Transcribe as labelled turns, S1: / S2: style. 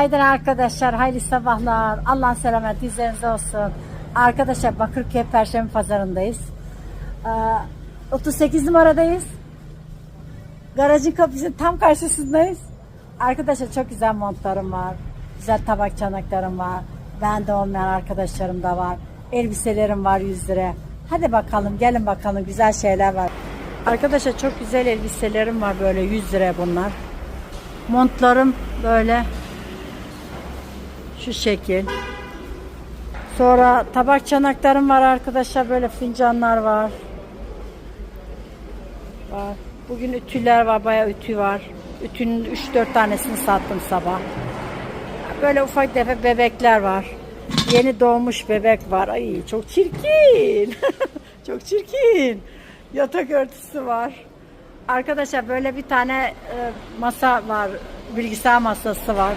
S1: Haydi arkadaşlar, hayırlı sabahlar. Allah selamet üzerinize olsun. Arkadaşlar Bakırköy Perşembe Pazarı'ndayız. Ee, 38 numaradayız. Garajın kapısının tam karşısındayız. Arkadaşlar çok güzel montlarım var. Güzel tabak çanaklarım var. Bende olmayan arkadaşlarım da var. Elbiselerim var 100 lira. Hadi bakalım gelin bakalım güzel şeyler var. Arkadaşlar çok güzel elbiselerim var böyle 100 lira bunlar. Montlarım böyle şu şekil. Sonra tabak çanaklarım var arkadaşlar. Böyle fincanlar var. Var. Bugün ütüler var. Bayağı ütü var. Ütünün 3-4 tanesini sattım sabah. Böyle ufak tefek bebekler var. Yeni doğmuş bebek var. Ay çok çirkin. çok çirkin. Yatak örtüsü var. Arkadaşlar böyle bir tane e, masa var. Bilgisayar masası var.